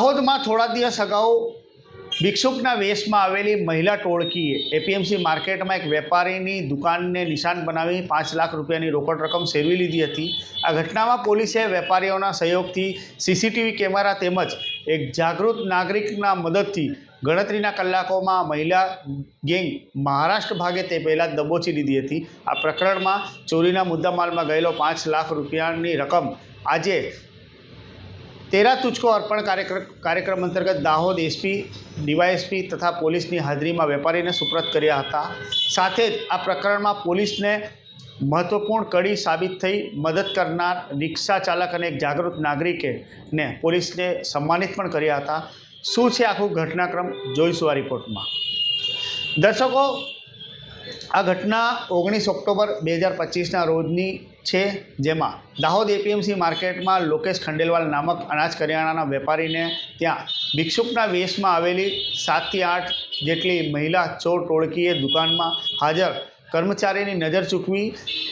દાહોદમાં થોડા દિવસ અગાઉ ભિક્ષુકના વેશમાં આવેલી મહિલા ટોળકીએ એપીએમસી માર્કેટમાં એક વેપારીની દુકાનને નિશાન બનાવી પાંચ લાખ રૂપિયાની રોકડ રકમ સેરવી લીધી હતી. આ ઘટનામાં પોલીસે વેપારીઓના સહયોગથી સીસીટીવી કેમેરા તેમજ એક જાગૃત નાગરિકના મદદથી ગણતરીના કલાકોમાં મહિલા ગેંગ મહારાષ્ટ્ર ભાગે તે પહેલાં દબોચી લીધી હતી. આ પ્રકરણમાં ચોરીના મુદ્દામાલમાં ગયેલો પાંચ લાખ રૂપિયાની રકમ આજે તેરા તુચકો અર્પણ કાર્યક્રમ અંતર્ગત દાહોદ એસપી, ડીવાયએસપી તથા પોલીસની હાજરીમાં વેપારીને સુપ્રત કર્યા હતા. સાથે જ આ પ્રકરણમાં પોલીસને મહત્વપૂર્ણ કડી સાબિત થઈ મદદ કરનાર રિક્ષા ચાલક અને એક જાગૃત નાગરિકે ને પોલીસને સન્માનિત પણ કર્યા હતા. શું છે આખું ઘટનાક્રમ? જોઈશું આ રિપોર્ટમાં. દર્શકો, આ ઘટના ઓગણીસ ઓક્ટોબર બે હજાર પચીસના રોજની છે, જેમાં દાહોદ એપીએમસી માર્કેટમાં લોકેશ ખંડેલવાલ નામક અનાજ કરિયાણાના વેપારીને ત્યાં ભિક્ષુકના વેશમાં આવેલી સાતથી આઠ જેટલી મહિલા ચોર ટોળકીએ દુકાનમાં હાજર કર્મચારીની નજર ચૂકવી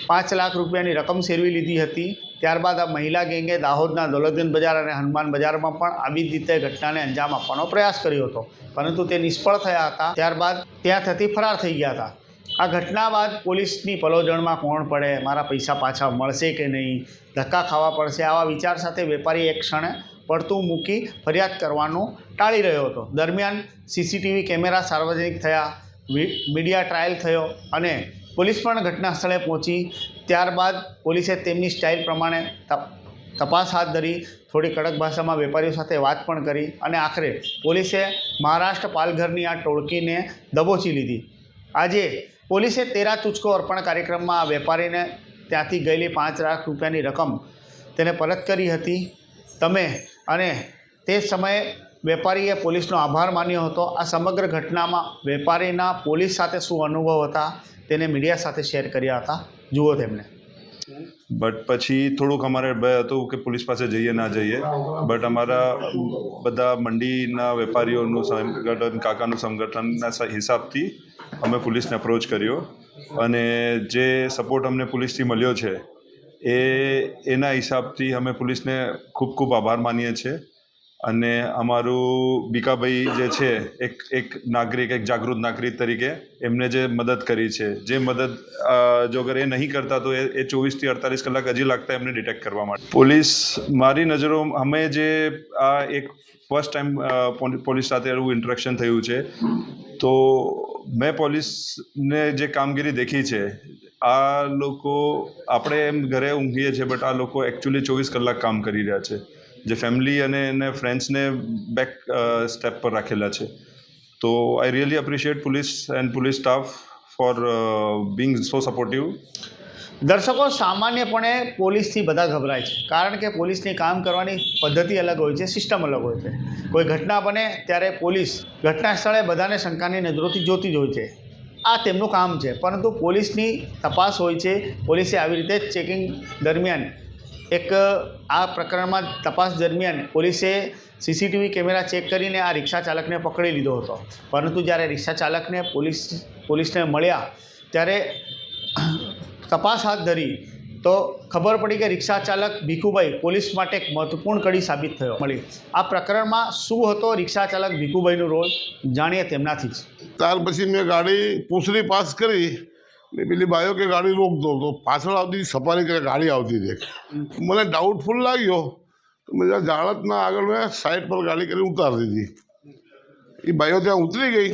પાંચ લાખ રૂપિયાની રકમ સેરવી લીધી હતી. ત્યારબાદ આ મહિલા ગેંગે દાહોદના દોલતગંજ બજાર અને હનુમાન બજારમાં પણ આવી જ રીતે ઘટનાને અંજામ આપવાનો પ્રયાસ કર્યો હતો. પરંતુ તે નિષ્ફળ થયા હતા. ત્યારબાદ ત્યાં થતી ફરાર થઈ ગયા હતા. આ ઘટના બાદ પોલીસની પલોજણમાં કોણ પડે, મારા પૈસા પાછા મળશે કે નહીં, ધક્કા ખાવા પડશે, આવા વિચાર સાથે વેપારી એક ક્ષણે પડતું મૂકી ફરિયાદ કરવાનું ટાળી રહ્યો હતો. દરમિયાન સીસીટીવી કેમેરા સાર્વજનિક થયા મીડિયા ટ્રાયલ થયો અને પોલીસ પણ ઘટના સ્થળે પહોંચી. ત્યારબાદ પોલીસે તેમની સ્ટાઇલ પ્રમાણે તપ, તપાસ હાથ ધરી, થોડી કડક ભાષામાં વેપારીઓ સાથે વાત પણ કરી અને આખરે પોલીસે મહારાષ્ટ્ર પાલઘરની આ ટોળકીને દબોચી લીધી. આજે પોલીસે તેરા તુચકો અર્પણ કાર્યક્રમમાં વેપારીને ત્યાંથી ગયેલી પાંચ લાખ રૂપિયાની રકમ તેને પરત કરી હતી. તમે અને તે સમયે વેપારીએ પોલીસનો આભાર માન્યો હતો. આ સમગ્ર ઘટનામાં વેપારીના પોલીસ સાથે શું અનુભવ હતા તેને મીડિયા સાથે શેર કર્યા હતા. જુઓ તેમને બટ પછી થોડુંક અમારે ભય હતું કે પોલીસ પાસે જઈએ, ના જઈએ. બટ અમારા બધા મંડીના વેપારીઓનું સંગઠન, કાકાનું સંગઠનના હિસાબથી અમે પોલીસને અપ્રોચ કર્યો. અને જે સપોર્ટ અમને પોલીસથી મળ્યો છે, એ, એના હિસાબથી અમે પોલીસને ખૂબ ખૂબ આભાર માનીએ છીએ. અને અમારું બીકાભાઈ જે છે, એક એક નાગરિક, એક જાગૃત નાગરિક તરીકે એમને જે મદદ કરી છે. જે મદદ જો અગર એ નહીં કરતા તો એ ચોવીસથી અડતાલીસ કલાક હજી લાગતા એમને ડિટેક્ટ કરવા માટે. પોલીસ, મારી નજરો, અમે જે આ એક ફર્સ્ટ ટાઈમ પોલીસ સાથે એવું ઇન્ટરેક્શન થયું છે, તો મેં પોલીસને જે કામગીરી દેખી છે, આ લોકો, આપણે એમ ઘરે ઊંઘીએ છીએ બટ આ લોકો એકચ્યુઅલી ચોવીસ કલાક કામ કરી રહ્યા છે. જે ફેમિલી અને એને ફ્રેન્ડ્સને બેક સ્ટેપ પર રાખેલા છે. તો I really appreciate police and police staff for being so supportive દર્શકો, સામાન્યપણે પોલીસથી બધા ગભરાય છે. કારણ કે પોલીસની કામ કરવાની પદ્ધતિ અલગ હોય છે, સિસ્ટમ અલગ હોય છે. કોઈ ઘટના બને ત્યારે પોલીસ ઘટના સ્થળે બધાને શંકાની નજરોથી જોતી જ હોય છે. આ તેમનું કામ છે. પરંતુ પોલીસની તપાસ હોય છે. પોલીસે આવી રીતે ચેકિંગ દરમિયાન એક, આ પ્રકરણમાં તપાસ દરમિયાન પોલીસે સીસીટીવી કેમેરા ચેક કરીને આ રિક્ષા ચાલકને પકડી લીધો હતો. પરંતુ જ્યારે રિક્ષા ચાલકને પોલીસ, પોલીસને મળ્યા, ત્યારે તપાસ હાથ ધરી, તો ખબર પડી કે રિક્ષા ચાલક ભીખુભાઈ પોલીસ માટે એક મહત્વપૂર્ણ કડી સાબિત થયો. મળી. આ પ્રકરણમાં શું હતો રિક્ષા ચાલક ભીખુભાઈનો રોલ, જાણીએ તેમનાથી જ. ત્યાર પછી મેં ગાડી પૂછડી પાસ કરી ને પેલી બાયો કે ગાડી રોકતો તો પાછળ આવતી સફારી કે ગાડી આવતી હતી મને ડાઉટફુલ લાગ્યો. તો મેં જાળતના આગળ મેં સાઈડ પર ગાડી કરી ઉતારી દીધી. એ બાઈઓ ત્યાં ઉતરી ગઈ.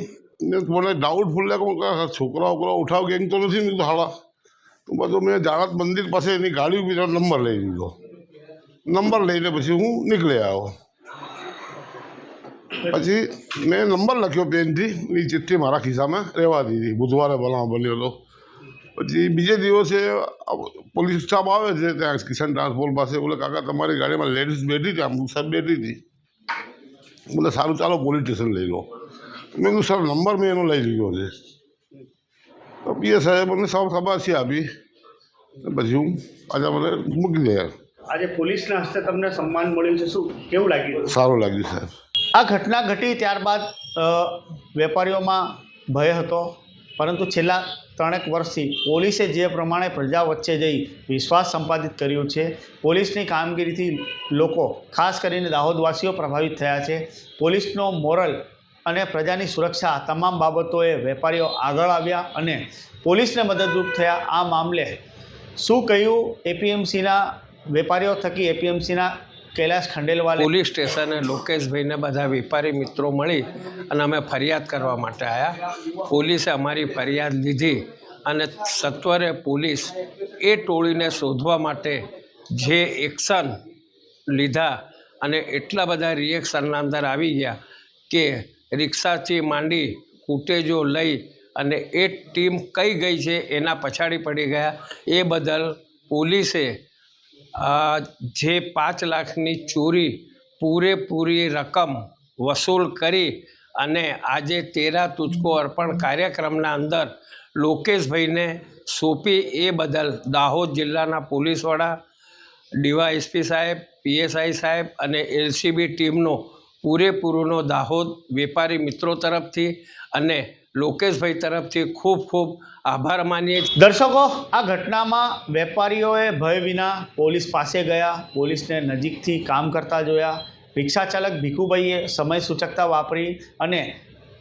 ને મને ડાઉટફુલ લાગ્યો. છોકરા છોકરા ઉઠાવ ગેંગ તો નથી. નીકળતો હાડા તો બધું મેં જાળત મંદિર પાસે એની ગાડી ઊભી નંબર લઈ લીધો. નંબર લઈને પછી હું નીકળી આવ્યો. પછી મેં નંબર લખ્યો પેનથી. એ ચિઠ્ઠી મારા ખિસ્સામાં રહેવા દીધી. બુધવારે બનાવ બન્યો હતો પછી બીજે દિવસે પોલીસ સ્ટાફ આવે છે ત્યાં કિશન ટ્રાન્સપોર્ટ પાસે. બોલે કાકા તમારી ગાડીમાં લેડીઝ બેઠી હતી આમ સાહેબ બેઠી હતી. બોલે સારું ચાલો પોલીસ સ્ટેશન લઈ લો. મેં કીધું સર નંબર મેં એનો લઈ લીધો છે. તો પીએ સાહેબ મને સૌ શાબાશી આપી. પછી હું આજે મને મૂકી દે આજે પોલીસના હસ્તે તમને સન્માન મળ્યું છે. શું કેવું લાગ્યું? સારું લાગ્યું સાહેબ. આ ઘટના ઘટી ત્યારબાદ વેપારીઓમાં ભય હતો. પરંતુ છેલ્લા ત્રણેક વર્ષથી પોલીસે જે પ્રમાણે પ્રજા વચ્ચે જઈ વિશ્વાસ સંપાદિત કર્યો છે, પોલીસની કામગીરીથી લોકો, ખાસ કરીને દાહોદવાસીઓ પ્રભાવિત થયા છે. પોલીસનો મોરલ અને પ્રજાની સુરક્ષા તમામ બાબતોએ વેપારીઓ આગળ આવ્યા અને પોલીસને મદદરૂપ થયા. આ મામલે શું કહ્યું એપીએમસીના વેપારીઓ થકી એપીએમસીના કૈલાશ ખંડેલવાલ પોલીસ સ્ટેશને લોકેશભાઈને બધા વેપારી મિત્રો મળી અને અમે ફરિયાદ કરવા માટે આવ્યા પોલીસે અમારી ફરિયાદ લીધી અને સત્વરે પોલીસ એ ટોળીને શોધવા માટે જે એક્શન લીધા અને એટલા બધા રિએક્શનના અંદર આવી ગયા કે રિક્ષાથી માંડી કૂટેજો લઈ અને એ ટીમ કઈ ગઈ છે એના પછાડી પડી ગયા. એ બદલ પોલીસે જે પાંચ લાખની ચોરી પૂરેપૂરી રકમ વસૂલ કરી અને આજે તેરા તુચકો અર્પણ કાર્યક્રમના અંદર લોકેશભાઈને સોંપી એ બદલ દાહોદ જિલ્લાના પોલીસવાળા, ડીવાયએસપી સાહેબ, પીએસઆઈ સાહેબ અને એલસીબી ટીમનો પૂરેપૂરોનો દાહોદ વેપારી મિત્રો તરફથી અને લોકેશભાઈ તરફથી ખૂબ ખૂબ આભાર માનીએ દર્શકો, આ ઘટનામાં વેપારીઓએ ભય વિના પોલીસ પાસે ગયા, પોલીસને નજીકથી કામ કરતા જોયા. રિક્ષા ચાલક ભીખુભાઈએ સમય સૂચકતા વાપરી અને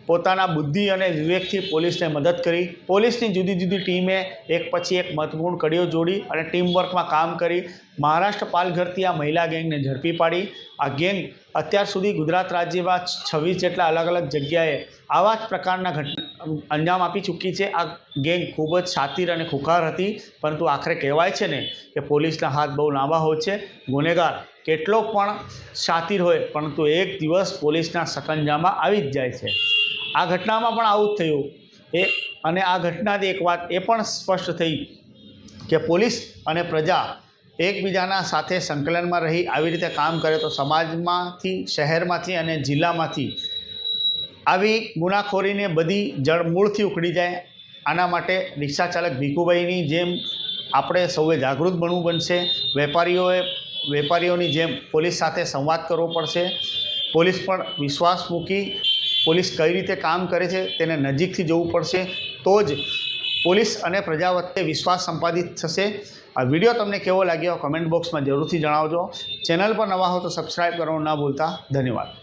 પોતાના બુદ્ધિ અને વિવેકથી પોલીસને મદદ કરી. પોલીસની જુદી જુદી ટીમે એક પછી એક મહત્વપૂર્ણ કડીઓ જોડી અને ટીમવર્કમાં કામ કરી. મહારાષ્ટ્ર પાલઘરથી આ મહિલા ગેંગને ઝડપી પાડી. આ ગેંગ અત્યાર સુધી ગુજરાત રાજ્યમાં છવ્વીસ જેટલા અલગ અલગ જગ્યાએ આવા જ પ્રકારના ઘટના અંજામ આપી ચૂકી છે. આ ગેંગ ખૂબ જ શાતિર અને ખુખાર હતી, પરંતુ આખરે કહેવાય છે ને કે પોલીસના હાથ બહુ લાંબા હોય છે. ગુનેગાર કેટલો પણ શાતિર હોય, પરંતુ એક દિવસ પોલીસના સકંજામાં આવી જ જાય છે. આ ઘટનામાં પણ આવું જ થયું. એ અને આ ઘટનાથી એક વાત એ પણ સ્પષ્ટ થઈ કે પોલીસ અને પ્રજા એકબીજાના સાથે સંકલનમાં રહી, આવી રીતે કામ કરે તો સમાજમાંથી, શહેરમાંથી અને જિલ્લામાંથી આવી ગુનાખોરીને બધી જળ મૂળથી ઉખડી જાય. આના માટે રિક્ષા ચાલક ભીખુભાઈની જેમ આપણે સૌએ જાગૃત બનવું બનશે. વેપારીઓએ, વેપારીઓની જેમ પોલીસ સાથે સંવાદ કરવો પડશે. પોલીસ પણ વિશ્વાસ મૂકી પોલીસ કઈ રીતે કામ કરે છે તેને નજીકથી જોવું પડશે. તો જ પોલીસ અને પ્રજા વચ્ચે વિશ્વાસ સંપાદિત થશે. આ વીડિયો તમને કેવો લાગ્યો કમેન્ટ બોક્સમાં જરૂરથી જણાવજો. ચેનલ પર નવા હો તો સબસ્ક્રાઈબ કરવાનું ના ભૂલતા. ધન્યવાદ.